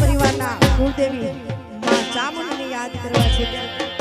પરિવારના કુળદેવી માં ચામુંડને યાદ કરવા છે. ત્યાં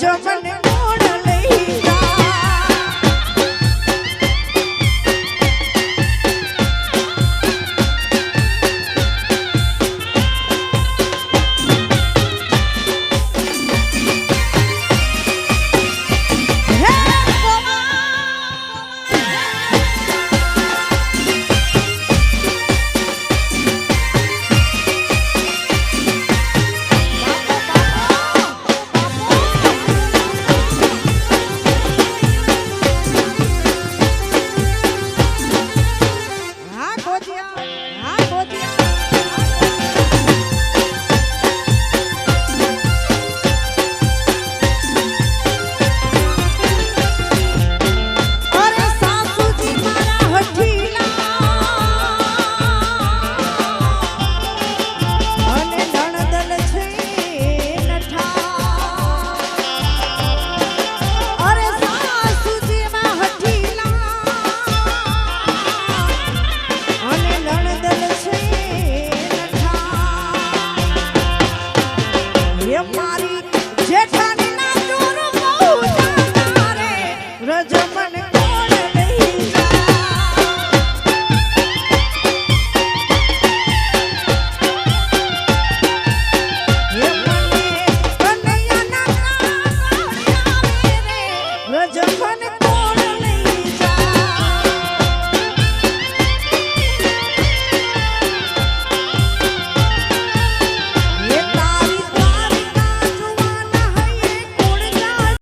जो मन